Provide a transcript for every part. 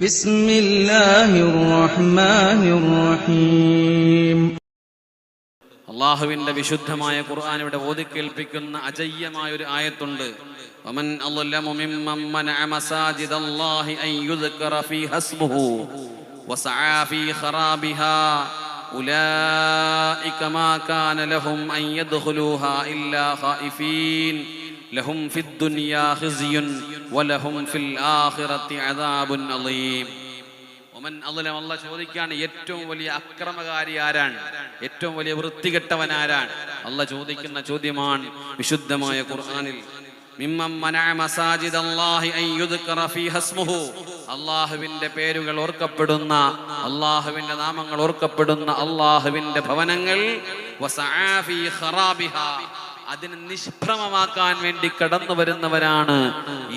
بسم الله الرحمن الرحيم അള്ളാഹുവിന്റെ വിശുദ്ധമായ ഖുർആൻ ഇവിടെ ഓതിക്കേൽപ്പിക്കുന്ന അജയ്യമായ ഒരു ആയത്തുണ്ട് ومن أظلم ممن منع مساجد الله أن يذكر فيها اسمه وسعى في خرابها أولئك ما كان لهم أن يدخلوها إلا خائفين ലഹും ഫിദ് ദുനിയാ ഹിസിയുൻ വലഹും ഫിൽ ആഖിറത്തി അദാബുൻ അലീം ഒമൻ അള്ളലം അള്ള ചോദിക്കാണ് ഏറ്റവും വലിയ അക്രമകാരി ആരാണ്? ഏറ്റവും വലിയ വൃത്തികെട്ടവൻ ആരാണ്? അള്ള ചോദിക്കുന്ന ചോദ്യമാണ് വിശുദ്ധമായ ഖുർആനിൽ. അള്ളാഹുവിന്റെ പേരുകൾ ഓർക്കപ്പെടുന്ന അള്ളാഹുവിന്റെ നാമങ്ങൾ ഓർക്കപ്പെടുന്ന അള്ളാഹുവിന്റെ ഭവനങ്ങൾ അതിനെ നിഷ്ഭ്രമമാക്കാൻ വേണ്ടി കടന്നു വരുന്നവരാണ്.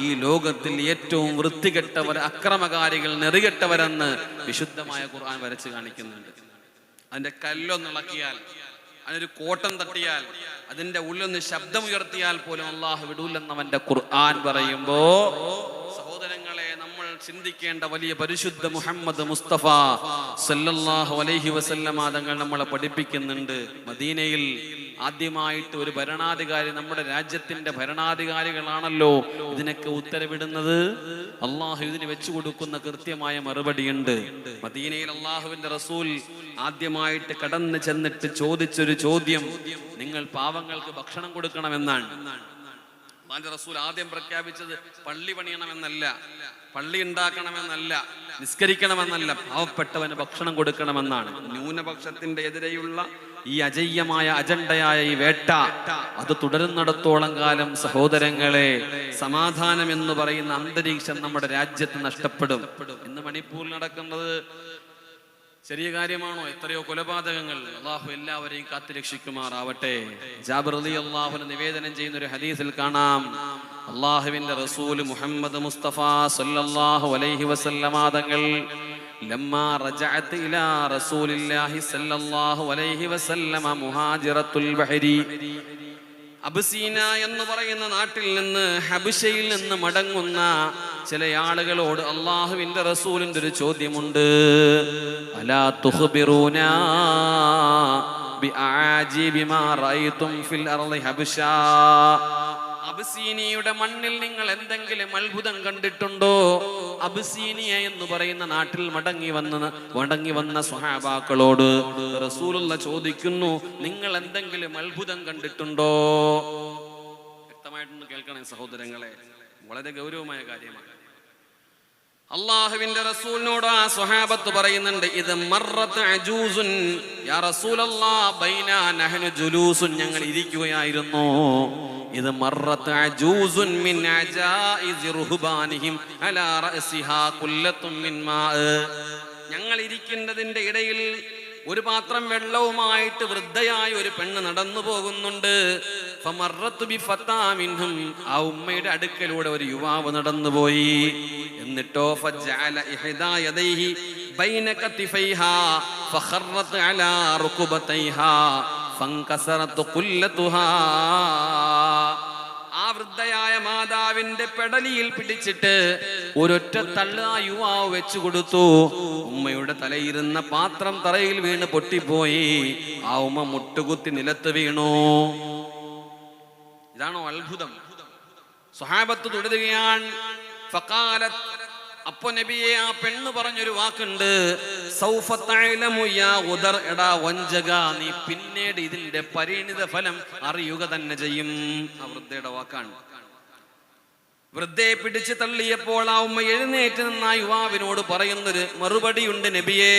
ഈ ലോകത്തിൽ ഏറ്റവും വൃത്തികെട്ടവർ അക്രമകാരികൾ നെറികെട്ടവരെന്ന് വിശുദ്ധമായ ഖുർആൻ വരച്ച് കാണിക്കുന്നുണ്ട്. അതിന്റെ കല്ലൊന്നിളക്കിയാൽ അതിനൊരു കോട്ടം തട്ടിയാൽ അതിന്റെ ഉള്ളൊന്ന് ശബ്ദമുയർത്തിയാൽ പോലും അള്ളാഹു വിടൂലെന്നവന്റെ ഖുർആൻ പറയുമ്പോ സഹോദരങ്ങളെ നമ്മൾ ചിന്തിക്കേണ്ട വലിയ പരിശുദ്ധ മുഹമ്മദ് മുസ്തഫ സല്ലല്ലാഹു അലൈഹി വസല്ലമ തങ്ങൾ നമ്മളെ പഠിപ്പിക്കുന്നുണ്ട്. മദീനയിൽ ആദ്യമായിട്ട് ഒരു ഭരണാധികാരി നമ്മുടെ രാജ്യത്തിന്റെ ഭരണാധികാരികളാണല്ലോ. ഇതിനൊക്കെ ഉത്തരവിടുന്നത് അള്ളാഹു ഇതിന് വെച്ചു കൊടുക്കുന്ന കൃത്യമായ മറുപടിയുണ്ട്. മദീനയിൽ അള്ളാഹുവിന്റെ റസൂൽ ആദ്യമായിട്ട് കടന്നു ചെന്നിട്ട് ചോദിച്ചൊരു ചോദ്യം നിങ്ങൾ പാവങ്ങൾക്ക് ഭക്ഷണം കൊടുക്കണമെന്നാണ്? അള്ളാന്റെ റസൂൽ ആദ്യം പ്രഖ്യാപിച്ചത് പള്ളി പണിയണമെന്നല്ല പള്ളി ഉണ്ടാക്കണമെന്നല്ല നിസ്കരിക്കണമെന്നല്ല പാവപ്പെട്ടവന് ഭക്ഷണം കൊടുക്കണമെന്നാണ്. ന്യൂനപക്ഷത്തിന്റെ എതിരെയുള്ള ഈ അജയ്യമായ അജണ്ടയായ ഈ വേട്ട അത് തുടരുന്നിടത്തോളം കാലം സഹോദരങ്ങളെ സമാധാനം എന്ന് പറയുന്ന അന്തരീക്ഷം നമ്മുടെ രാജ്യത്ത് നഷ്ടപ്പെടും. ഇന്ന് മണിപ്പൂരിൽ നടക്കുന്നത് ചെറിയ കാര്യമാണോ? എത്രയോ കൊലപാതകങ്ങൾ അള്ളാഹു എല്ലാവരെയും കാത്തുരക്ഷിക്കുമാറാവട്ടെ. ജാബിർ അലി അള്ളാഹുന് നിവേദനം ചെയ്യുന്ന ഒരു ഹദീസിൽ കാണാം. അള്ളാഹുവിന്റെ റസൂൽ മുഹമ്മദ് മുസ്തഫ സല്ലല്ലാഹു അലൈഹി വസല്ലമ رجعت إلى رسول الله صلى الله عليه وسلم مهاجرة البحر അബസീന എന്ന് പറയുന്ന നാട്ടിൽ നിന്ന് ഹബിഷയിൽ നിന്ന് മടങ്ങുന്ന ചില ആളുകളോട് അള്ളാഹുവിന്റെ റസൂലിന്റെ ഒരു ചോദ്യമുണ്ട്. അലാ തുഖ്ബിറൂന ബിആജിബിമാ റഅയ്തും ഫിൽ അർളി ഹബിഷ. അബസീനിയുടെ മണ്ണിൽ നിങ്ങൾ എന്തെങ്കിലും അത്ഭുതം കണ്ടിട്ടുണ്ടോ? അബസീനിയ എന്ന് പറയുന്ന നാട്ടിൽ മടങ്ങി വന്ന മടങ്ങി വന്ന സ്വഹാബാക്കളോട് റസൂലുള്ള ചോദിക്കുന്നു നിങ്ങൾ എന്തെങ്കിലും അത്ഭുതം കണ്ടിട്ടുണ്ടോ? വ്യക്തമായിട്ടൊന്ന് കേൾക്കണേ സഹോദരങ്ങളെ. വളരെ ഗൗരവമായ കാര്യമാണ്. അള്ളാഹുവിന്റെ റസൂലിനോട് ആ സ്വഹാബത്ത് പറയുന്നുണ്ട് ഇത് മറത്ത് അജൂസുൻ യാ ജുലൂസുൻ. ഞങ്ങൾ ഇരിക്കുകയായിരുന്നു. ഇത് മറത്ത് അജൂസുൻ മിൻ അലാ റഅസിഹാ മിൻ ഞങ്ങൾ ഇരിക്കുന്നതിന്റെ ഇടയിൽ ഒരു പാത്രം വെള്ളവുമായിട്ട് വൃദ്ധയായ ഒരു പെണ്ണ് നടന്നു പോകുന്നുണ്ട്. ആ ഉമ്മയുടെ അടുക്കലൂടെ ഒരു യുവാവ് നടന്നുപോയി. എന്നിട്ടോ ആ വൃദ്ധയായ മാതാവിന്റെ പെടലിയിൽ പിടിച്ചിട്ട് ഒരൊറ്റ തള്ള ആ യുവാവ് വെച്ചു കൊടുത്തു. ഉമ്മയുടെ തലയിരുന്ന പാത്രം തറയിൽ വീണ് പൊട്ടിപ്പോയി. ആ ഉമ്മ മുട്ടുകുത്തി നിലത്ത് വീണു. ഇതാണോ അത്ഭുതം. സ്വഹാബത്ത് തുടരുകയാണ്. അപ്പൊ നബിയെ ആ പെണ്ണ് പറഞ്ഞൊരു വാക്കുണ്ട്. എടാ വഞ്ചക നീ പിന്നീട് ഇതിന്റെ പരിണിത ഫലം അറിയുക തന്നെ ചെയ്യും. ആ വൃദ്ധയുടെ വാക്കാണ്. വൃദ്ധയെ പിടിച്ചു തള്ളിയപ്പോൾ ആ ഉമ്മ എഴുന്നേറ്റ് നിന്ന യുവാവിനോട് പറയുന്നൊരു മറുപടിയുണ്ട് നബിയേ.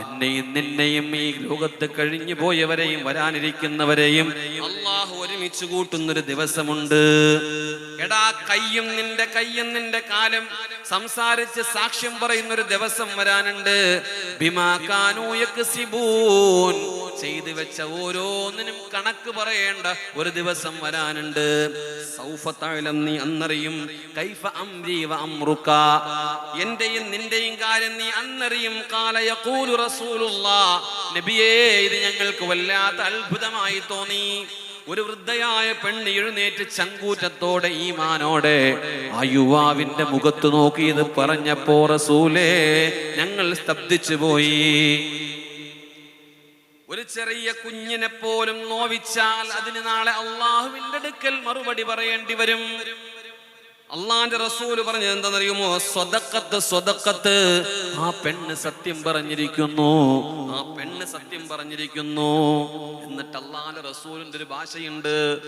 എന്നെയും നിന്നെയും ഈ ലോകത്ത് കഴിഞ്ഞു പോയവരെയും വരാനിരിക്കുന്നവരെയും അള്ളാഹു ഒരുമിച്ച് കൂട്ടുന്നൊരു ദിവസമുണ്ട്. എടാ കയ്യും നിന്റെ കയ്യും നിന്റെ കാലം സംസാരിച്ച് സാക്ഷ്യം പറയുന്ന ഒരു ദിവസം വരാനുണ്ട്. ചെയ്തു വെച്ച ഓരോന്നിനും കണക്ക് പറയേണ്ട ഒരു ദിവസം വരാനുണ്ട്. നീ അന്നറിയും കൈഫ അംരീവ അമ്രുക്ക എന്റെയും നിന്റെയും കാര്യം നീ അന്നറിയും. കാല യഖൂലു റസൂലുള്ള. നബിയേ ഇത് ഞങ്ങൾക്ക് വല്ലാത്ത അത്ഭുതമായി തോന്നി. ഒരു വൃദ്ധയായ പെണ്ണ് എഴുന്നേറ്റ് ചങ്കൂറ്റത്തോടെ ഈമാനോടെ ആ യുവാവിന്റെ മുഖത്ത് നോക്കി ഇത് പറഞ്ഞപ്പോ റസൂലേ ഞങ്ങൾ സ്തബ്ധിച്ചു പോയി. ഒരു ചെറിയ കുഞ്ഞിനെ പോലും നോവിച്ചാൽ അതിന് നാളെ അള്ളാഹുവിന്റെ അടുക്കൽ മറുപടി പറയേണ്ടി വരും. അള്ളാന്റെ റസൂൽ പറഞ്ഞത് എന്താണെന്നറിയുമോ? സ്വതക്കത്ത് സ്വതക്കത്ത് ആ പെണ്ണ് സത്യം പറഞ്ഞിരിക്കുന്നു. ആ പെണ്ണ് സത്യം പറഞ്ഞിരിക്കുന്നു. എന്നിട്ട് അള്ളാന്റെ റസൂലിന്റെ ഒരു ഭാഷയുണ്ട്.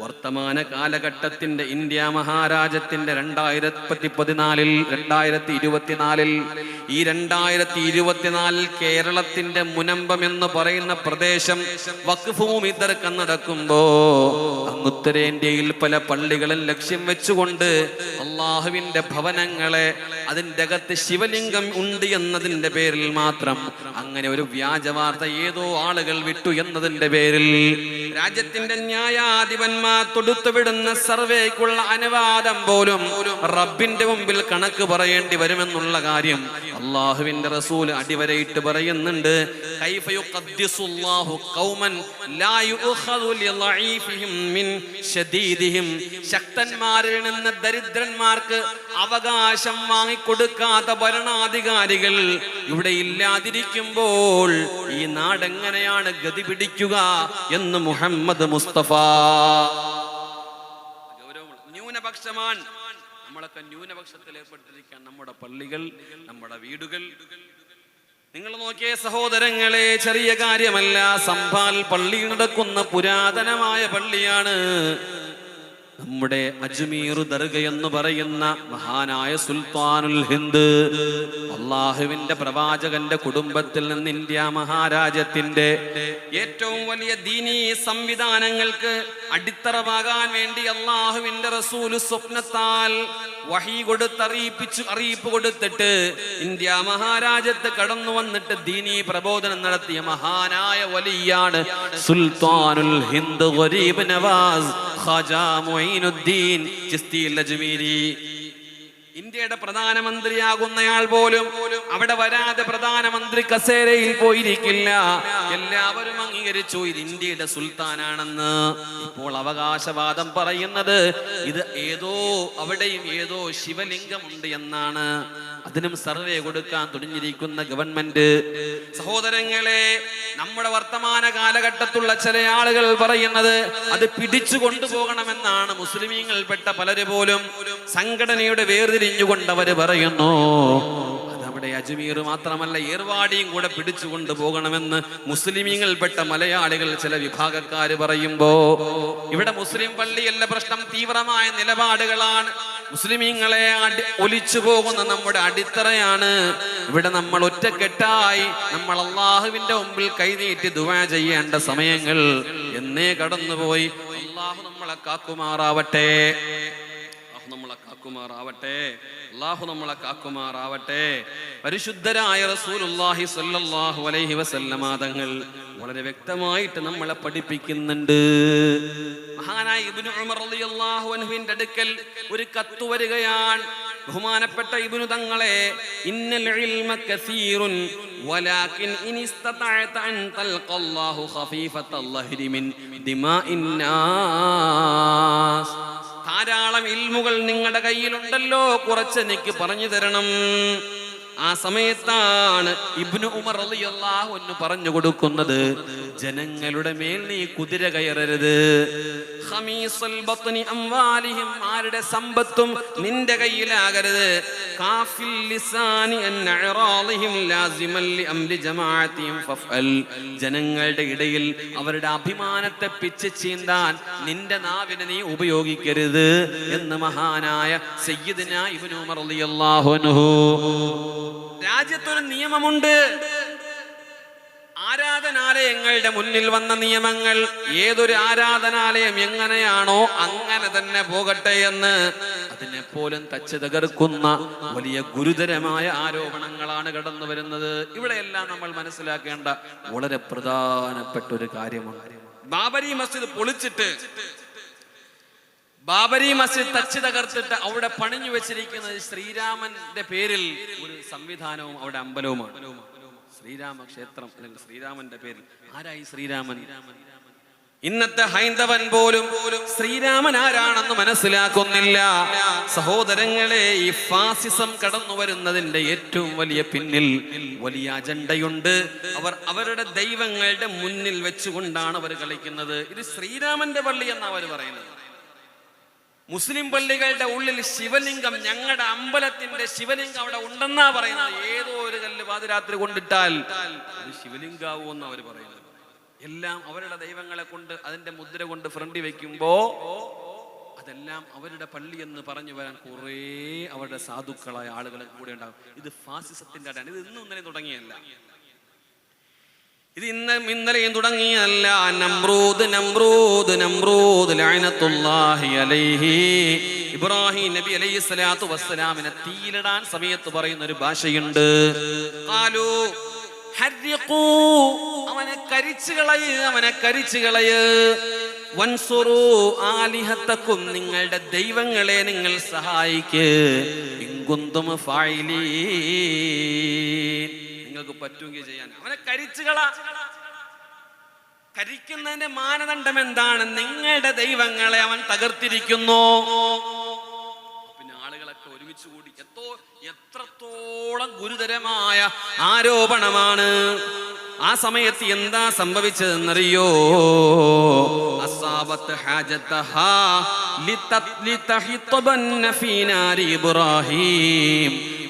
വർത്തമാന കാലഘട്ടത്തിന്റെ ഇന്ത്യ മഹാരാജ്യത്തിന്റെ രണ്ടായിരത്തി പതിനാലിൽ രണ്ടായിരത്തി ഇരുപത്തിനാലിൽ ഈ രണ്ടായിരത്തി ഇരുപത്തിനാലിൽ കേരളത്തിന്റെ മുനമ്പം എന്ന് പറയുന്ന പ്രദേശം വഖഫ് തിരക്കം നടക്കുമ്പോ അങ്ങ് ഉത്തരേന്ത്യയിൽ പല പള്ളികളും ലക്ഷ്യം വെച്ചുകൊണ്ട് അള്ളാഹുവിന്റെ ഭവനങ്ങളെ അതിന്റെ അകത്ത് ശിവലിംഗം ഉണ്ട് എന്നതിന്റെ പേരിൽ മാത്രം. അങ്ങനെ ഒരു വ്യാജവാർത്ത ഏതോ ആളുകൾ വിട്ടു എന്നതിന്റെ പേരിൽ. രാജ്യത്തിന്റെ ന്യായാധിപന്മാർ തൊടുത്തുവിടുന്ന സർവേക്കുള്ള അനുവാദം പോലും റബ്ബിന്റെ മുമ്പിൽ കണക്ക് പറയേണ്ടി വരുമെന്നുള്ള കാര്യം അള്ളാഹുവിന്റെ റസൂൽ അടിവരയിട്ട് പറയുന്നുണ്ട്. ശക്തന്മാരിൽ നിന്ന് ദരിദ്രന്മാർക്ക് അവകാശം വാങ്ങിക്കൊടുക്കാത്ത ഭരണാധികാരികൾ ഇവിടെ ഇല്ലാതിരിക്കുമ്പോൾ ഈ നാടെങ്ങനെയാണ് ഗതി പിടിക്കുക എന്ന് മുഹമ്മദ് മുസ്തഫ. ന്യൂനപക്ഷമാണ്. നമ്മളൊക്കെ ന്യൂനപക്ഷത്തിൽ ഏർപ്പെട്ടിരിക്കാൻ നമ്മുടെ പള്ളികൾ നമ്മുടെ വീടുകൾ. നിങ്ങൾ നോക്കിയ സഹോദരങ്ങളെ ചെറിയ കാര്യമല്ല. സംഭാൽ പള്ളി നടക്കുന്ന പുരാതനമായ പള്ളിയാണ് നമ്മുടെ അജ്മീർ ദർഗ എന്ന് പറയുന്ന മഹാനായ സുൽത്താനുൽ ഹിന്ദ് അള്ളാഹുവിന്റെ പ്രവാചകന്റെ കുടുംബത്തിൽ നിന്ന് ഇന്ത്യ മഹാരാജ്യത്തിന്റെ ഏറ്റവും വലിയ ദീനീ സംവിധാനങ്ങൾക്ക് അടിത്തറവാകാൻ വേണ്ടി അള്ളാഹുവിന്റെ റസൂൽ സ്വപ്നത്താൽ വഹി കൊടുത്ത് അറിയിപ്പിച്ചു അറിയിപ്പ് കൊടുത്തിട്ട് ഇന്ത്യ മഹാരാജ്യത്ത് കടന്നു വന്നിട്ട് ദീനീ പ്രബോധനം നടത്തിയ മഹാനായ വലിയാണ് സുൽത്താനുൽ ഹിന്ദ് നവാസ്. ഖാജാ മൊയ്നുദ്ദീൻ ചിസ്തി അജ്മീരി ഇന്ത്യയുടെ പ്രധാനമന്ത്രിയാകുന്നയാൾ പോലും അവിടെ വരാതെ പ്രധാനമന്ത്രി കസേരയിൽ പോയിരിക്കില്ല. എല്ലാവരും അംഗീകരിച്ചു ഇത് ഇന്ത്യയുടെ സുൽത്താനാണെന്ന് ഇപ്പോൾ അവകാശവാദം പറയുന്നത്. ഇത് ഏതോ അവിടെയും ഏതോ ശിവലിംഗമുണ്ട് എന്നാണ് അതിനും സർവേ കൊടുക്കാൻ തുടങ്ങിയിരിക്കുന്ന ഗവൺമെന്റ്. സഹോദരങ്ങളെ നമ്മുടെ വർത്തമാന കാലഘട്ടത്തുള്ള ചില ആളുകൾ പറയുന്നത് അത് പിടിച്ചു കൊണ്ടുപോകണമെന്നാണ് മുസ്ലിമീങ്ങൾപ്പെട്ട പലരും പോലും സംഘടനയുടെ വേർതിരിഞ്ഞുകൊണ്ട് അവർ പറയുന്നു അതവിടെ അജ്മീർ മാത്രമല്ല ഏർവാടിയും കൂടെ പിടിച്ചുകൊണ്ട് പോകണമെന്ന് മുസ്ലിമീങ്ങൾപ്പെട്ട മലയാളികൾ ചില വിഭാഗക്കാർ പറയുമ്പോ ഇവിടെ മുസ്ലിം പള്ളിയല്ല പ്രശ്നം തീവ്രമായ നിലപാടുകളാണ്. മുസ്ലിമീങ്ങളെ അടി ഒലിച്ചു പോകുന്ന നമ്മുടെ അടിത്തറയാണ്. ഇവിടെ നമ്മൾ ഒറ്റക്കെട്ടായി നമ്മൾ അള്ളാഹുവിന്റെ മുമ്പിൽ കൈനീട്ടി ദുവാ ചെയ്യേണ്ട സമയങ്ങൾ എന്നേ കടന്നുപോയി. അള്ളാഹു നമ്മളെ കാക്കുമാറാവട്ടെ. കാക്കുമാറാവട്ടെ. അള്ളാഹു നമ്മളെ കാക്കുമാറാവട്ടെ. പരിശുദ്ധരായ റസൂലുള്ളാഹി സ്വല്ലല്ലാഹു അലൈഹി വസല്ലമ തങ്ങൾ വളരെ വ്യക്തമായിട്ട് നമ്മളെ പഠിപ്പിക്കുന്നുണ്ട്. മഹാനായ ഇബ്നു ഉമർ റളിയല്ലാഹു അൻഹുവിന്റെ അടുക്കൽ ഒരു കത്ത് വരികയാണ്. ബഹുമാനപ്പെട്ട ഇബ്നു തങ്ങളെ ഇന്നൽ ഇൽമ കസീറുൻ വലാകിൻ ഇൻ ഇസ്തതഅത അൻ തൽഖല്ലാഹു അല്ലാഹി മിൻ ദിമാഇൻ നാസ്. ധാരാളം ഇൽമുകൾ നിങ്ങളുടെ കയ്യിലുണ്ടല്ലോ. കുറച്ച് എനിക്ക് പറഞ്ഞു തരണം. ആ സമയത്താണ് ഇബ്നു ഉമർ റളിയല്ലാഹു അൻഹു പറഞ്ഞു കൊടുക്കുന്നത്. ജനങ്ങളുടെ മേൽ നീ കുതിര കയറരുത്. ആരുടെ സമ്പത്തും നിന്റെ കയ്യിലാകരുത്. ജനങ്ങളുടെ ഇടയിൽ അവരുടെ അഭിമാനത്തെ പിച്ച് ചീന്താൻ നിന്റെ നാവിനെ നീ ഉപയോഗിക്കരുത് എന്ന് മഹാനായ സയ്യിദിന ഇബ്നു ഉമർ അൻഹു. രാജ്യത്തൊരു നിയമമുണ്ട്. ആരാധനാലയങ്ങളുടെ മുന്നിൽ വന്ന നിയമങ്ങൾ ഏതൊരു ആരാധനാലയം എങ്ങനെയാണോ അങ്ങനെ തന്നെ പോകട്ടെ എന്ന് അതിനെ പോലും തച്ച് തകർക്കുന്ന വലിയ ഗുരുതരമായ ആരോപണങ്ങളാണ് കടന്നു വരുന്നത്. ഇവിടെയെല്ലാം നമ്മൾ മനസ്സിലാക്കേണ്ട വളരെ പ്രധാനപ്പെട്ട ഒരു കാര്യമാണ്. ബാബരി മസ്ജിദ് പൊളിച്ചിട്ട് ബാബരി മസ്ജിദ് തച്ച് തകർത്തിട്ട് അവിടെ പണിഞ്ഞു വെച്ചിരിക്കുന്നത് ശ്രീരാമന്റെ പേരിൽ ഒരു സംവിധാനവും അവിടെ അമ്പലവുമാണ്. ശ്രീരാമ ക്ഷേത്രം അല്ലെങ്കിൽ ശ്രീരാമന്റെ പേരിൽ. ആരായി ശ്രീരാമൻ? ഇന്നത്തെ ഹൈന്ദവൻ പോലും ശ്രീരാമൻ ആരാണെന്ന് മനസ്സിലാക്കുന്നില്ല. സഹോദരങ്ങളെ ഈ ഫാസിസം കടന്നു വരുന്നതിന്റെ ഏറ്റവും വലിയ പിന്നിൽ വലിയ അജണ്ടയുണ്ട്. അവർ അവരുടെ ദൈവങ്ങളുടെ മുന്നിൽ വെച്ചുകൊണ്ടാണ് അവർ കളിക്കുന്നത്. ഇത് ശ്രീരാമന്റെ പള്ളി എന്നാണ് അവർ പറയുന്നത്? മുസ്ലിം പള്ളികളുടെ ഉള്ളിൽ ശിവലിംഗം ഞങ്ങളുടെ അമ്പലത്തിന്റെ ശിവലിംഗം അവിടെ ഉണ്ടെന്നാ പറയുന്നത്. ഏതോ ഒരു കല്ല് പാതിരാത്രി കൊണ്ടിട്ടാൽ അത് ശിവലിംഗാവൂന്ന് അവർ പറയുന്നത്. എല്ലാം അവരുടെ ദൈവങ്ങളെ കൊണ്ട് അതിന്റെ മുദ്ര കൊണ്ട് ഫ്രണ്ടി വെക്കുമ്പോ അതെല്ലാം അവരുടെ പള്ളി എന്ന് പറഞ്ഞു വരാൻ കുറേ അവരുടെ സാധുക്കളായ ആളുകൾ കൂടെ ഉണ്ടാകും. ഇത് ഫാസിസത്തിന്റെ അടയാണ് ഇത് ഇന്നും ഇന്നലെ തുടങ്ങിയല്ല ഇത് ഇന്ന് ഇന്നലെയും തുടങ്ങിയല്ല നമ്രൂദ് നമ്രൂദ് നമ്രൂദ് അലൈഹി. ഇബ്രാഹിം നബി അലൈഹി സ്വലാത്തു വസ്സലാമിനെ തീയിലിടാൻ സമയത്ത് പറയുന്ന ഒരു ഭാഷയുണ്ട് അവനെ കരിച്ചു കളയ് അവനെ കരിച്ചു കളയ്. വൻസുറു ആലിഹത്തക്കും നിങ്ങളുടെ ദൈവങ്ങളെ നിങ്ങൾ സഹായിക്ക്. ഇങ്കുന്തും ഫായിലീൻ. നിങ്ങൾക്ക് പറ്റുമെങ്കിൽ ചെയ്യാൻ. അവനെ കരിച്ചുകള. കരിക്കുന്നതിന്റെ മാനദണ്ഡം എന്താണ്? നിങ്ങളുടെ ദൈവങ്ങളെ അവൻ തകർത്തിരിക്കുന്നു. പിന്നെ ആളുകളൊക്കെ ഒരുമിച്ച് കൂടി എത്തോ എത്രത്തോളം ഗുരുതരമായ ആരോപണമാണ്. ആ സമയത്ത് എന്താ സംഭവിച്ചതെന്നറിയോ? അസാബത്ത്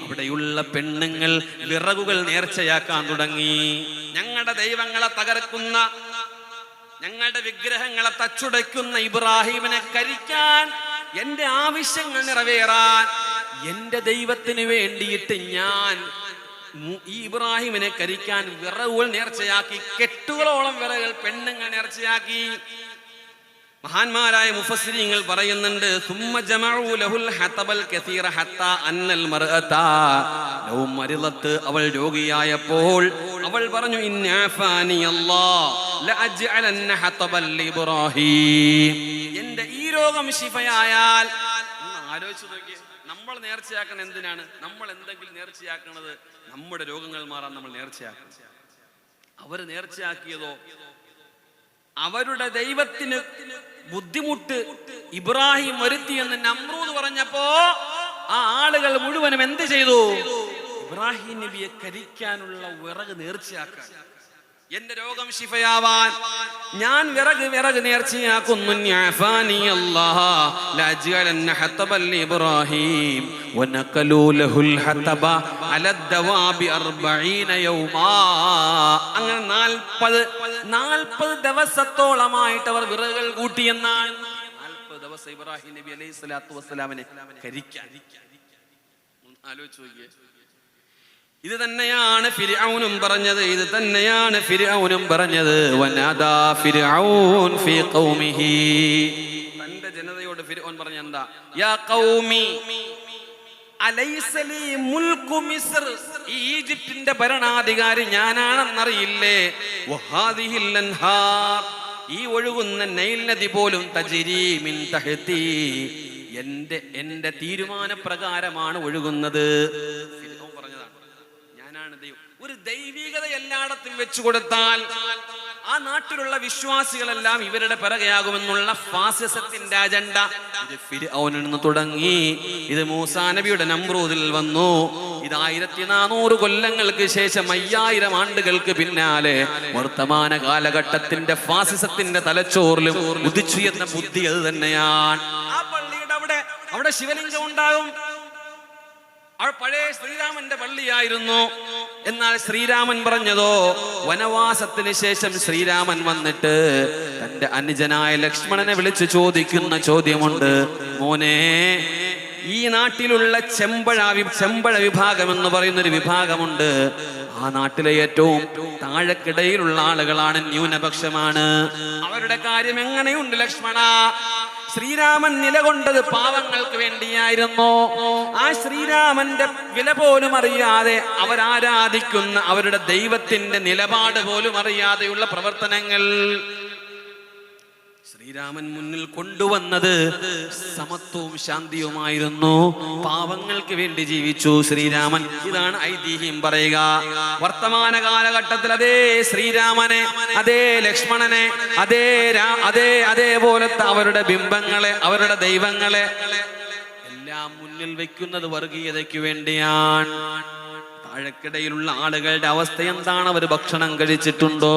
അവിടെയുള്ള പെണ്ണുങ്ങൾ വിറകുകൾ നേർച്ചയാക്കാൻ തുടങ്ങി. ഞങ്ങളുടെ ദൈവങ്ങളെ തകർക്കുന്ന ഞങ്ങളുടെ വിഗ്രഹങ്ങളെ തച്ചുടയ്ക്കുന്ന ഇബ്രാഹിമിനെ കരിക്കാൻ എന്റെ ആവശ്യങ്ങൾ നിറവേറാൻ എന്റെ ദൈവത്തിന് വേണ്ടിയിട്ട് ഞാൻ ഈ ഇബ്രാഹിമിനെ കരിക്കാൻ വിറകുകൾ നേർച്ചയാക്കി കെട്ടുകളോളം വിറകൾ പെണ്ണുങ്ങൾ നേർച്ചയാക്കി. മഹാന്മാരായ മുഫസ്സിരിങ്ങൾ പറയുന്നുണ്ട് അവൾ രോഗിയായപ്പോൾ അവൾ പറഞ്ഞു എന്റെ ഈ രോഗം ശിഫയായാൽ ആലോചിച്ചു നോക്കി നമ്മൾ നേർച്ചയാക്കണം എന്തിനാണ്? നമ്മൾ എന്തെങ്കിലും നേർച്ചയാക്കണത് നമ്മുടെ രോഗങ്ങൾ മാറാൻ നമ്മൾ നേർച്ചയാക്കണം. അവർ നേർച്ചയാക്കിയതോ അവരുടെ ദൈവത്തിന് ബുദ്ധിമുട്ട് ഇബ്രാഹിം വരുത്തി എന്ന് നമ്രൂദ് പറഞ്ഞപ്പോ ആ ആളുകൾ മുഴുവനും എന്ത് ചെയ്തു? ഇബ്രാഹിം നബിയെ കരിക്കാനുള്ള വിറക് നേർച്ചയാക്കാൻ. എന്റെ രോഗം ശിഫയാവാൻ. ഞാൻ വിറക് വിറക് നേർച്ചയാക്കുന്നു. ഇബ്രാഹിം. അങ്ങനെ 40 40 ദിവസത്തോളമായിട്ട് അവർ വിറകുകൾ കൂട്ടിയെന്നാണ് 40 ദിവസം ഇബ്രാഹിം നബി അലൈഹി സ്വലാത്തു വസ്സലാമിനെ കരിക്കാൻ. നോക്കിയേ. ഇത് തന്നെയാണ് ഫിർഔനും പറഞ്ഞത് ഇത് തന്നെയാണ് ഫിർഔനും പറഞ്ഞത്. വനാദാ ഫിർഔൻ ഫീ ഖൗമിഹി. തന്റെ ജനതയോട് ഫിർഔൻ പറഞ്ഞ എന്താ? യാ ഖൗമി അലൈസ ലീ മുൽക്കു മിസ്ർ. ഈജിപ്തിന്റെ ഭരണാധികാരി ഞാനാണെന്നറിയില്ലേ? വഹാദിഹിൽ അൻഹാർ. ഈ ഒഴുകുന്ന നൈൽ നദി പോലും തജിരി മിൻ തഹ്തി. എന്റെ എന്റെ തീരുമാനപ്രകാരമാണ് ഒഴുകുന്നത്. ഒരു ദൈവികത എല്ലായിടത്തും വെച്ചു കൊടുത്താൽ ആ നാട്ടിലുള്ള വിശ്വാസികളെല്ലാം ഇവരുടെ പിറകെയാകുമെന്നുള്ള ഫാസിസത്തിന്റെ അജണ്ട. ഇത് നിന്ന് തുടങ്ങി. ഇത് മൂസാ നബിയുടെ നമ്രൂദിൽ വന്നു. ഇത് ആയിരത്തി നാനൂറ് കൊല്ലങ്ങൾക്ക് ശേഷം അയ്യായിരം ആണ്ടുകൾക്ക് പിന്നാലെ വർത്തമാന കാലഘട്ടത്തിന്റെ ഫാസിസത്തിന്റെ തലച്ചോറിലും ഉദിച്ചുയർന്ന ബുദ്ധി അത് തന്നെയാണ്. ആ പള്ളിയുടെ അവിടെ അവിടെ ശിവലിംഗം ഉണ്ടാകും. അവൾ പഴയ ശ്രീരാമന്റെ പള്ളിയായിരുന്നു. എന്നാൽ ശ്രീരാമൻ പറഞ്ഞതോ വനവാസത്തിന് ശേഷം ശ്രീരാമൻ വന്നിട്ട് തന്റെ അനുജനായ ലക്ഷ്മണനെ വിളിച്ച് ചോദിക്കുന്ന ചോദ്യമുണ്ട്. മോനെ ഈ നാട്ടിലുള്ള ചെമ്പഴ ചെമ്പഴ വിഭാഗം എന്ന് പറയുന്ന ഒരു വിഭാഗമുണ്ട്. ആ നാട്ടിലെ ഏറ്റവും താഴെക്കിടയിലുള്ള ആളുകളാണ് ന്യൂനപക്ഷമാണ്. അവരുടെ കാര്യം എങ്ങനെയുണ്ട് ലക്ഷ്മണ? ശ്രീരാമൻ നിലകൊണ്ടത് പാവങ്ങൾക്ക് വേണ്ടിയായിരുന്നു. ആ ശ്രീരാമന്റെ വില പോലും അറിയാതെ അവരാരാധിക്കുന്ന അവരുടെ ദൈവത്തിന്റെ നിലപാട് പോലും അറിയാതെയുള്ള പ്രവർത്തനങ്ങൾ. ശ്രീരാമൻ മുന്നിൽ കൊണ്ടുവന്നത് സമത്വവും ശാന്തിയുമായിരുന്നു. പാവങ്ങൾക്ക് വേണ്ടി ജീവിച്ചു ശ്രീരാമൻ. ഇതാണ് ഐതിഹ്യം പറയുക. വർത്തമാന കാലഘട്ടത്തിൽ അതേ ശ്രീരാമനെ അതേ ലക്ഷ്മണനെ അതേ അതേ അതേപോലത്തെ അവരുടെ ബിംബങ്ങളെ അവരുടെ ദൈവങ്ങളെ എല്ലാം മുന്നിൽ വെക്കുന്നത് വർഗീയതയ്ക്ക് വേണ്ടിയാണ്. താഴെക്കിടയിലുള്ള ആളുകളുടെ അവസ്ഥ എന്താണ്? അവർ ഭക്ഷണം കഴിച്ചിട്ടുണ്ടോ?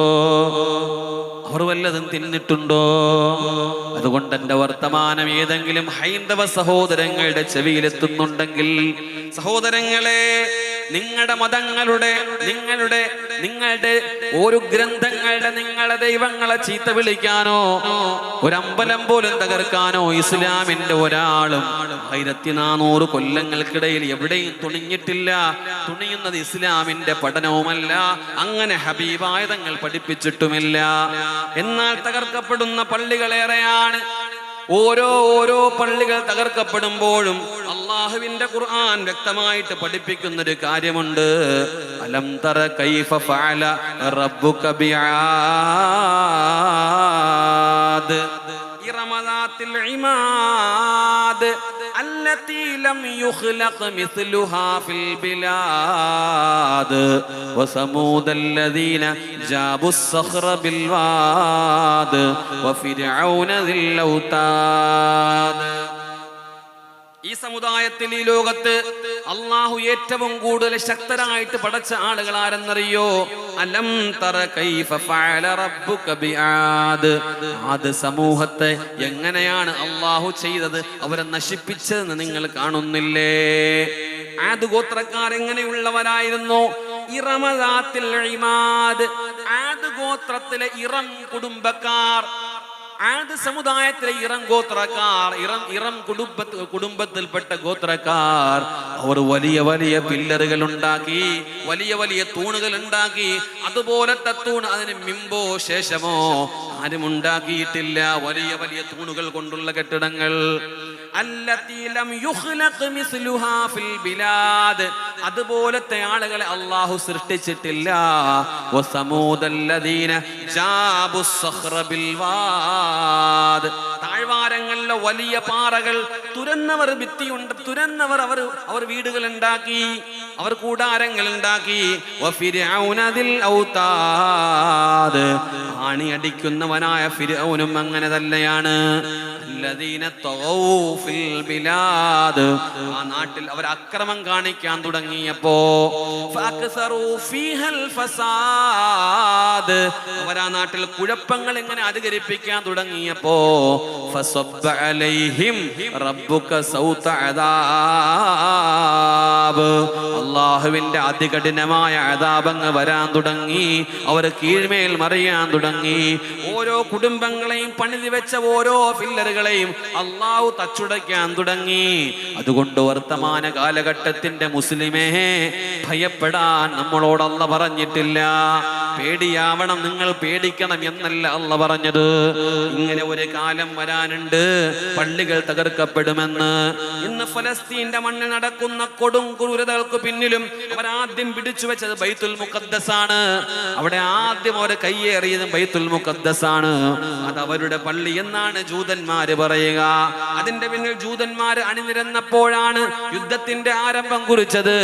അവർ വല്ലതും തിന്നിട്ടുണ്ടോ? അതുകൊണ്ട് എന്റെ വർത്തമാനം ഏതെങ്കിലും ഹൈന്ദവ സഹോദരങ്ങളുടെ ചെവിയിലെത്തുന്നുണ്ടെങ്കിൽ സഹോദരങ്ങളെ നിങ്ങളുടെ മതങ്ങളുടെ നിങ്ങളുടെ നിങ്ങളുടെ ഒരു ഗ്രന്ഥങ്ങളുടെ നിങ്ങളുടെ ദൈവങ്ങളെ ചീത്ത വിളിക്കാനോ ഒരമ്പലം പോലും തകർക്കാനോ ഇസ്ലാമിന്റെ ഒരാളും ആയിരത്തി നാനൂറ് കൊല്ലങ്ങൾക്കിടയിൽ എവിടെയും തുണിഞ്ഞിട്ടില്ല. തുണിയുന്നത് ഇസ്ലാമിന്റെ പഠനവുമല്ല. അങ്ങനെ ഹബീബായുധങ്ങൾ പഠിപ്പിച്ചിട്ടുമില്ല. എന്നാൽ തകർക്കപ്പെടുന്ന പള്ളികളേറെയാണ് ഓരോ ഓരോ പള്ളികൾ തകർക്കപ്പെടുമ്പോഴും അള്ളാഹുവിന്റെ ഖുർആൻ വ്യക്തമായിട്ട് പഠിപ്പിക്കുന്ന ഒരു കാര്യമുണ്ട്. അലം തറ കൈഫ ഫഅല റബ്ബുക ഈ റമദാത്തിൽ ഇമാദ് التي لم يخلق مثلها في البلاد وثمود الذين جابوا الصخر بالواد وفرعون ذي الاوتاد ഈ സമുദായത്തിൽ ഈ ലോകത്ത് അള്ളാഹു ഏറ്റവും കൂടുതൽ ശക്തരായിട്ട് പടച്ച ആളുകൾ ആരെന്നറിയോ? അലം തറ കൈഫ ഫഅല റബ്ബുക ബിആദ്. ആദ് സമൂഹത്തെ എങ്ങനെയാണ് അള്ളാഹു ചെയ്തത്? അവരെ നശിപ്പിച്ചതെന്ന് നിങ്ങൾ കാണുന്നില്ലേ? ആദ് ഗോത്രക്കാർ എങ്ങനെയുള്ളവരായിരുന്നു? ഇറമദാത്തിൽ ഇമാദ്. ആദ് ഗോത്രത്തിലെ ഇറം കുടുംബക്കാർ. ആദ് സമുദായത്തിലെ ഇറം ഗോത്രക്കാർ ഇറം ഇറം കുടുംബ കുടുംബത്തിൽപ്പെട്ട ഗോത്രക്കാർ അവർ വലിയ വലിയ പില്ലറുകൾ ഉണ്ടാക്കി വലിയ വലിയ തൂണുകൾ ഉണ്ടാക്കി അതുപോലത്തെ തൂണ് അതിന് മുമ്പോ ശേഷമോ ആരും ഉണ്ടാക്കിയിട്ടില്ല. വലിയ വലിയ തൂണുകൾ കൊണ്ടുള്ള കെട്ടിടങ്ങൾ. അതുപോലത്തെ ആളുകളെ അള്ളാഹു സൃഷ്ടിച്ചിട്ടില്ല. താഴ്വാരങ്ങളിലെ വലിയ പാറകൾ തുരന്നവർ ഭിത്തിയുണ്ട് തുരന്നവർ അവർ അവർ വീടുകൾ ഉണ്ടാക്കി അവർ കൂടാരങ്ങൾ ഉണ്ടാക്കി ആണിയടിക്കുന്നവനായ ഫിർഔനും അങ്ങനെ തന്നെയാണ്. ആ നാട്ടിൽ അവർ അക്രമം കാണിക്കാൻ തുടങ്ങിയപ്പോ അവർ ആ നാട്ടിൽ കുഴപ്പങ്ങൾ ഇങ്ങനെ അധികരിപ്പിക്കാൻ തുടങ്ങിയപ്പോ അള്ളാഹുവിന്റെ അതികഠിനമായ അതാപങ്ങ് വരാൻ തുടങ്ങി. അവർ കീഴ്മേൽ മറിയാൻ തുടങ്ങി. ഓരോ കുടുംബങ്ങളെയും പണിതി വെച്ച ഓരോ പില്ലറുകളെയും അള്ളാഹു തച്ചുടയ്ക്കാൻ തുടങ്ങി. അതുകൊണ്ട് വർത്തമാന കാലഘട്ടത്തിന്റെ മുസ്ലിമേ ഭയപ്പെടാൻ നമ്മളോട് അല്ല പറഞ്ഞിട്ടില്ല. പേടിയാവണം നിങ്ങൾ പേടിക്കണം എന്നല്ല അല്ല പറഞ്ഞത്. ഇങ്ങനെ ഒരു കാലം വരാനുണ്ട്. പള്ളികൾ തകർക്കപ്പെടുമെന്ന്. ഇന്ന് ഫലസ്തീന്റെ മണ്ണിൽ നടക്കുന്ന കൊടും ക്രൂരതകൾക്ക് പിന്നിലും അവരാദ്യം പിടിച്ചു വെച്ചത് ബൈത്തുൽ മുഖദ്ദസാണ്. അവിടെ ആദ്യം അവരെ കയ്യേറിയതും ബൈത്തുൽ മുഖദ്ദസാണ്. അത് അവരുടെ പള്ളി എന്നാണ് ജൂതന്മാര് പറയുക. അതിന്റെ പിന്നിൽ ജൂതന്മാര് അണിനിരന്നപ്പോഴാണ് യുദ്ധത്തിന്റെ ആരംഭം കുറിച്ചത്.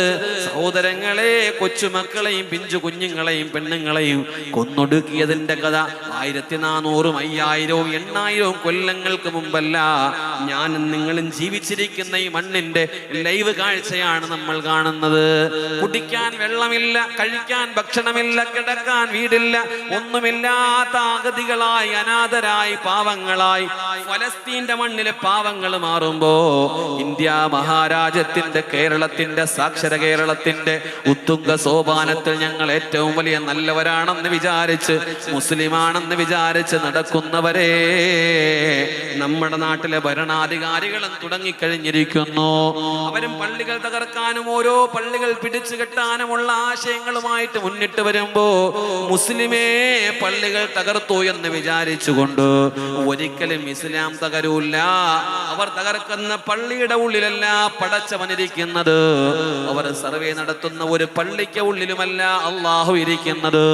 സഹോദരങ്ങളെ കൊച്ചുമക്കളെയും പിഞ്ചു കുഞ്ഞുങ്ങളെയും പെണ്ണുങ്ങളെയും കൊന്നൊടുക്കിയതിന്റെ കഥ ആയിരത്തി നാനൂറും അയ്യായിരവും എണ്ണായിരവും കൊല്ലങ്ങൾക്ക് മുമ്പല്ല. ഞാനും നിങ്ങളും ജീവിച്ചിരിക്കുന്ന ഈ മണ്ണിന്റെ ലൈവ് കാഴ്ചയാണ് നമ്മൾ കാണുന്നത്. കുടിക്കാൻ വെള്ളമില്ല കഴിക്കാൻ ഭക്ഷണമില്ല കിടക്കാൻ വീടില്ല ഒന്നുമില്ലാത്ത അഗതികളായി അനാഥരായി പാവങ്ങളായി ഫലസ്തീന്റെ മണ്ണിലെ പാവങ്ങൾ മാറുമ്പോ ഇന്ത്യ മഹാരാജ്യത്തിന്റെ കേരളത്തിന്റെ സാക്ഷര കേരളത്തിന്റെ ഉത്തുംഗ സോപാനത്തിൽ ഞങ്ങൾ ഏറ്റവും വലിയ നല്ലവരാണെന്ന് വിചാരിച്ച് മുസ്ലിമാണെന്ന് വിചാരിച്ച് നടക്കുന്നവരെ നമ്മുടെ നാട്ടിലെ ഭരണാധികാരികളും തുടങ്ങിക്കഴിഞ്ഞിരിക്കുന്നു. അവരും പള്ളികൾ തകർക്കാനും ഓരോ പള്ളികൾ പിടിച്ചു കെട്ടാനുമുള്ള ആശയങ്ങളുമായിട്ട് മുന്നിട്ട് വരുമ്പോ മുസ്ലിമേ പള്ളികൾ തകർത്തു എന്ന് വിചാരിച്ചുകൊണ്ട് ഒരിക്കലും ഇസ്ലാം തകരൂല്ല. അവർ തകർക്കുന്ന പള്ളിയുടെ ഉള്ളിലല്ല പടച്ചവനിരിക്കുന്നത്. അവർ സർവേ നടത്തുന്ന ഒരു പള്ളിക്ക് ഉള്ളിലുമല്ല അള്ളാഹു ഇരിക്കുന്നത്.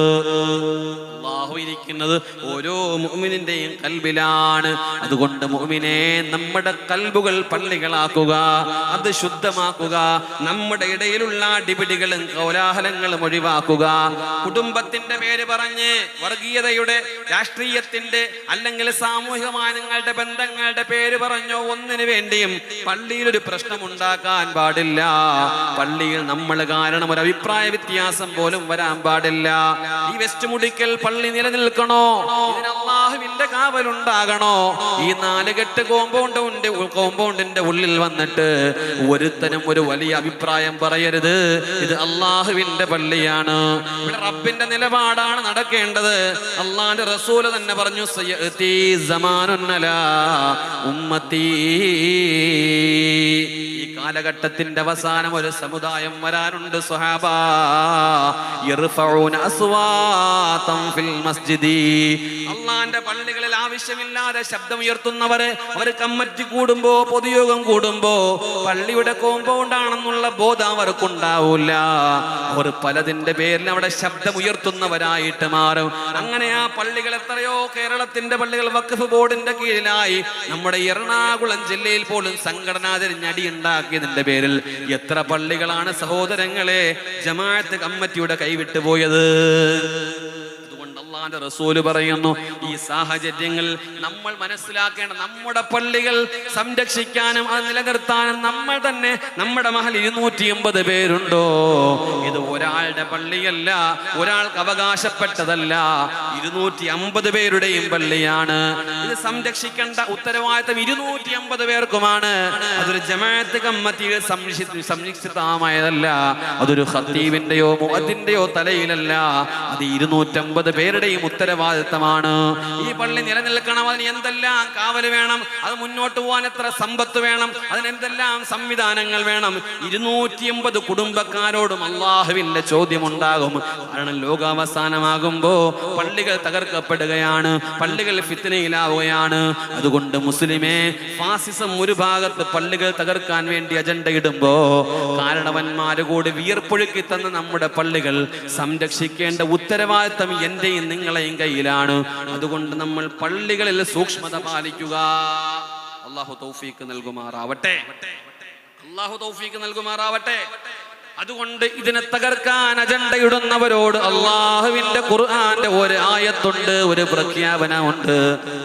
അള്ളാഹു ഇരിക്കുന്നത് ഓരോ മുഅ്മിനിന്റെയും കൽബിലാണ്. അതുകൊണ്ട് മുഅ്മിനെ നമ്മുടെ കൽബുകൾ പള്ളികളാക്കുക അത് ശുദ്ധമാക്കുക നമ്മുടെ ഇടയിലുള്ള അടിപിടികളും കോലാഹലങ്ങളും ഒഴിവാക്കുക. കുടുംബത്തിന്റെ പേര് പറഞ്ഞ് വർഗീയതയുടെ രാഷ്ട്രീയത്തിന്റെ അല്ലെങ്കിൽ സാമൂഹിക മാനങ്ങളുടെ ബന്ധങ്ങളുടെ പേര് പറഞ്ഞോ ഒന്നിനു വേണ്ടിയും പള്ളിയിൽ ഒരു പ്രശ്നം ഉണ്ടാക്കാൻ പാടില്ല. പള്ളിയിൽ നമ്മൾ കാരണം ഒരു അഭിപ്രായ വ്യത്യാസം പോലും വരാൻ പാടില്ല. ഈ വെസ്റ്റ് മുടിക്കൽ പള്ളി നിലനിൽക്കണോ? അള്ളാഹുവിന്റെ കാവലുണ്ടാകണോ? ഈ നാലുകെട്ട് കോമ്പൗണ്ടിന്റെ കോമ്പൗണ്ടിന്റെ ഉള്ളിൽ വന്നിട്ട് ഒരുത്തനും ഒരു വലിയ അഭിപ്രായം പറയരുത്. ഇത് അള്ളാഹുവിന്റെ പള്ളിയാണ്. ഇവിടെ റബ്ബിന്റെ നിലപാടാണ് നടക്കേണ്ടത്. അള്ളാന്റെ റസൂൽ തന്നെ പറഞ്ഞു ഉമ്മത്തി. ഈ കാലഘട്ടത്തിന്റെ അവസാനം ഒരു സമുദായം വരാനുണ്ട് അള്ളാന്റെ പള്ളികളിൽ ആവശ്യമില്ലാതെ ശബ്ദം ഉയർത്തുന്നവര് അവർ കമ്മറ്റി കൂടുമ്പോ പൊതുയോഗം കൂടുമ്പോ പള്ളിയുടെ കോമ്പൗണ്ട് ആണെന്നുള്ള ബോധം അവർക്കുണ്ടാവൂല. അവർ പലതിന്റെ പേരിൽ അവിടെ ശബ്ദം ഉയർത്തുന്നവരായിട്ട് മാറും. അങ്ങനെ ആ പള്ളികൾ എത്രയോ കേരളത്തിന്റെ പള്ളികൾ വഖഫ് ബോർഡിന്റെ കീഴിലായി. നമ്മുടെ എറണാകുളം ജില്ലയിൽ പോലും സംഘടനാ തിരിഞ്ഞടി ഉണ്ടാക്കിയതിന്റെ പേരിൽ എത്ര പള്ളികളാണ് സഹോദരങ്ങളെ ജമാഅത്ത് കമ്മിറ്റിയുടെ കൈവിട്ടു പോയത്? അള്ളാന്റെ റസൂൽ പറയുന്നു ഈ സാഹചര്യങ്ങൾ നമ്മൾ മനസ്സിലാക്കേണ്ട നമ്മുടെ പള്ളികൾ സംരക്ഷിക്കാനും അത് നിലനിർത്താനും നമ്മൾ തന്നെ നമ്മുടെ മഹൽ ഇരുന്നൂറ്റി എൺപത് പേരുണ്ടോ? ഇത് ഒരാളുടെ പള്ളിയല്ല ഒരാൾക്ക് അവകാശപ്പെട്ടതല്ല ഇരുന്നൂറ്റി അമ്പത് പേരുടെയും പള്ളിയാണ്. ഇത് സംരക്ഷിക്കേണ്ട ഉത്തരവാദിത്തം ഇരുന്നൂറ്റി അമ്പത് പേർക്കുമാണ്. അതൊരു ജമാഅത്ത് സംരക്ഷി സംരക്ഷിതമായതല്ല അതൊരു ഹദീബിന്റെയോ മുഅദ്ദിന്റെയോ തലയിലല്ല അത് ഇരുന്നൂറ്റമ്പത് പേരുടെയും ഉത്തരവാദിത്തമാണ്. ഈ പള്ളി നിലനിൽക്കണം അതിന് എന്തെല്ലാം കാവൽ വേണം അത് മുന്നോട്ട് പോകാൻ എത്ര സമ്പത്ത് വേണം അതിന് എന്തെല്ലാം സംവിധാനങ്ങൾ വേണം. ഇരുന്നൂറ്റി എൺപത് കുടുംബക്കാരോടും അള്ളാഹുവിന്റെ ചോദ്യം ഉണ്ടാകും കാരണം ലോകാവസാനമാകുമ്പോ പള്ളികൾ തകർക്കപ്പെടുകയാണ് പള്ളികൾ ഫിത്തനയിലാവുകയാണ് അതുകൊണ്ട് മുസ്ലിമേ ഫാസിസം ഒരു ഭാഗത്ത് പള്ളികൾ തകർക്കാൻ വേണ്ടി അജണ്ട ഇടുമ്പോ കാരണവന്മാര് കൂടി വിയർപ്പൊഴുക്കി തന്ന നമ്മുടെ പള്ളികൾ സംരക്ഷിക്കേണ്ട ഉത്തരവാദിത്തം എന്റെയും നിങ്ങളെയും കയ്യിലാണ്. അതുകൊണ്ട് നമ്മൾ പള്ളികളിൽ സൂക്ഷ്മത പാലിക്കുക. അള്ളാഹു തൗഫീക്ക് നൽകുമാറാവട്ടെ. അള്ളാഹു തൗഫീക്ക് നൽകുമാറാവട്ടെ. അതുകൊണ്ട് ഇതിനെ തകർക്കാൻ അജണ്ടയിടുന്നവരോട് അള്ളാഹുവിന്റെ ഖുർആന്റെ ഒരു ആയത്തുണ്ട് ഒരു പ്രഖ്യാപനമുണ്ട്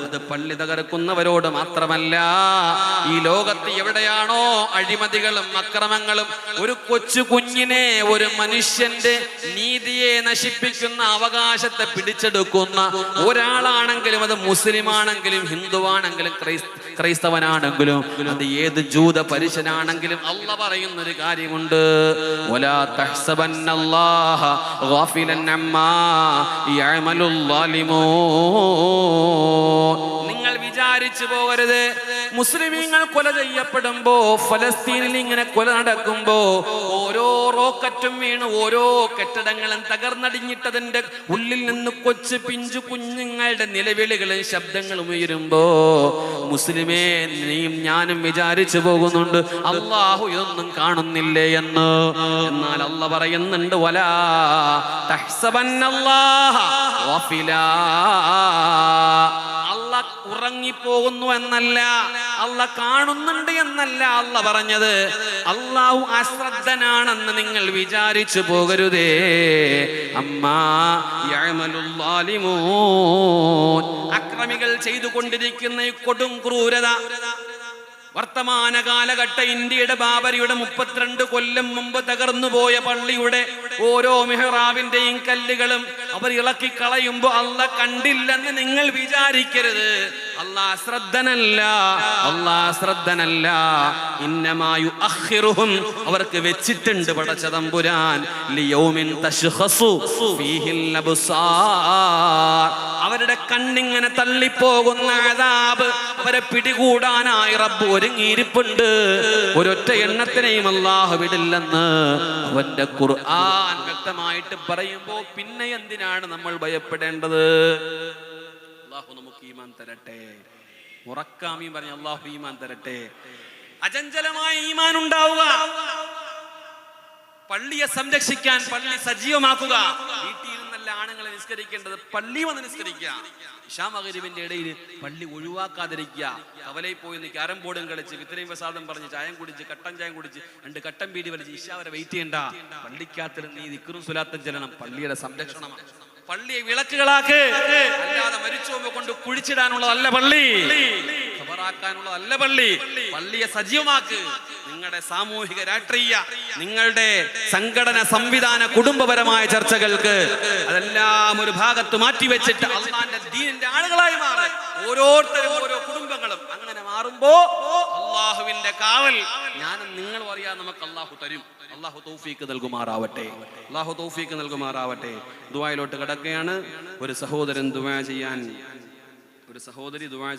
അത് പള്ളി തകർക്കുന്നവരോട് മാത്രമല്ല ഈ ലോകത്ത് എവിടെയാണോ അഴിമതികളും അക്രമങ്ങളും ഒരു കൊച്ചു കുഞ്ഞിനെ ഒരു മനുഷ്യന്റെ നീതിയെ നശിപ്പിക്കുന്ന അവകാശത്തെ പിടിച്ചെടുക്കുന്ന ഒരാളാണെങ്കിലും അത് മുസ്ലിമാണെങ്കിലും ഹിന്ദുവാണെങ്കിലും ക്രൈസ്ത ക്രൈസ്തവനാണെങ്കിലും അത് ഏത് ജൂത പരുഷനാണെങ്കിലും അല്ല പറയുന്ന ഒരു കാര്യമുണ്ട് നിങ്ങൾ വിചാരിച്ചു പോകരുത്. മുസ്ലിമീങ്ങൾ കൊല ചെയ്യപ്പെടുമ്പോ ഫലസ്തീനിൽ ഇങ്ങനെ കൊല നടക്കുമ്പോ ഓരോ റോക്കറ്റും വീണ് ഓരോ കെട്ടിടങ്ങളും തകർന്നടിഞ്ഞിട്ടതിന്റെ ഉള്ളിൽ നിന്ന് കൊച്ചു പിഞ്ചു കുഞ്ഞുങ്ങളുടെ നിലവിളികളും ശബ്ദങ്ങളും ഉയരുമ്പോ മുസ്ലിം മുസ്ലിമേ നീയും ഞാനും വിചാരിച്ചു പോകുന്നുണ്ട് അള്ളാഹു ഇതൊന്നും കാണുന്നില്ലേ എന്ന് എന്നാൽ അല്ല പറയുന്നുണ്ട് വലാ. ഉറങ്ങിപ്പോകുന്നു എന്നല്ല. അള്ള കാണുന്നുണ്ട് എന്നല്ല അല്ല പറഞ്ഞത്. അള്ളാഹു അശ്രദ്ധനാണെന്ന് നിങ്ങൾ വിചാരിച്ചു പോകരുതേ. അമ്മാലിമോ. അക്രമികൾ ചെയ്തുകൊണ്ടിരിക്കുന്ന കൊടും ക്രൂരത. വർത്തമാന കാലഘട്ട ഇന്ത്യയുടെ ബാബരിയുടെ മുപ്പത്തിരണ്ട് കൊല്ലം മുമ്പ് തകർന്നുപോയ പള്ളിയുടെ ഓരോ മെഹ്റാബിന്റെയും കല്ലുകളും അവർ ഇളക്കി കളയുമ്പോ അല്ല കണ്ടില്ലെന്ന് നിങ്ങൾ വിചാരിക്കരുത്. അഖിറുഹും അവർക്ക് വെച്ചിട്ടുണ്ട് പടച്ച തമ്പുരാൻ. ലിയൗമിൻ ഫീഹിൽ അബ്സാർ. അവരുടെ കണ്ണിങ്ങനെ തള്ളിപ്പോകുന്ന അതാബ് അവരെ പിടികൂടാനായി റബ്ബ് ഒരുങ്ങിയിരിപ്പുണ്ട്. ഒരൊറ്റ എണ്ണത്തിനെയും അള്ളാഹു വിടില്ലെന്ന് അവന്റെ ഖുർആൻ വ്യക്തമായിട്ട് പറയുമ്പോ പിന്നെ എന്തിനാണ് നമ്മൾ ഭയപ്പെടേണ്ടത്? അള്ളാഹു ഈമാൻ തരട്ടെ. ഉറക്കാമീൻ പറഞ്ഞ അള്ളാഹു ഈമാൻ തരട്ടെ. അചഞ്ചലമായ ഈമാൻ ഉണ്ടാവുക. പള്ളിയെ സംരക്ഷിക്കാൻ പള്ളി സജീവമാക്കുക. വീട്ടിൽ നിന്നല്ല ആണുങ്ങളെ നിസ്കരിക്കേണ്ടത് പള്ളി വന്ന് നിസ്കരിക്കുക. ഇഷാമകരിവിന്റെ ഇടയിൽ പള്ളി ഒഴിവാക്കാതിരിക്കുക. കവലയിൽ പോയി നിന്ന് ക്യാരം ബോർഡും കളിച്ച് ഇത്രയും പ്രസാദം പറഞ്ഞ് ചായം കുടിച്ച് കട്ടൻ ചായം കുടിച്ച് രണ്ട് കട്ടൻ പീടി വലിച്ച് ഇഷ വരെ വെയിറ്റ് ചെയ്യണ്ട. പള്ളിക്കകത്തിൽ നീ നിക്കറും സുലാത്തും ചെല്ലണം. പള്ളിയുടെ സംരക്ഷണമാണ് പള്ളിയെ വിളക്കുകളാക്ക്. അല്ലാതെ മരിച്ചു കൊണ്ട് കുഴിച്ചിടാനുള്ളതല്ല പള്ളി. ഖബറാക്കാനുള്ളതല്ല പള്ളി. പള്ളിയെ സജീവമാക്ക്. നിങ്ങളുടെ സാമൂഹിക രാഷ്ട്രീയ നിങ്ങളുടെ സംഘടന സംവിധാന കുടുംബപരമായ ചർച്ചകൾക്ക് അതെല്ലാം ഒരു ഭാഗത്ത് മാറ്റിവെച്ചിട്ട് ദീനിന്റെ ആളുകളായി മാറി. ഓരോരുത്തരും ഓരോ കുടുംബങ്ങളും അങ്ങനെ മാറുമ്പോ അള്ളാഹുവിന്റെ കാവൽ ഞാനും നിങ്ങളും അറിയാൻ നമുക്ക് അള്ളാഹു തരും. അള്ളാഹു തൗഫീക്ക് നൽകുമാറാവട്ടെ. അള്ളാഹു തൗഫീക്ക് നൽകുമാറാവട്ടെ. ദുബായിലോട്ട് കിടക്കുകയാണ്. ഒരു സഹോദരൻ ദുബായ ചെയ്യാൻ ഒരു സഹോദരി ദുബാ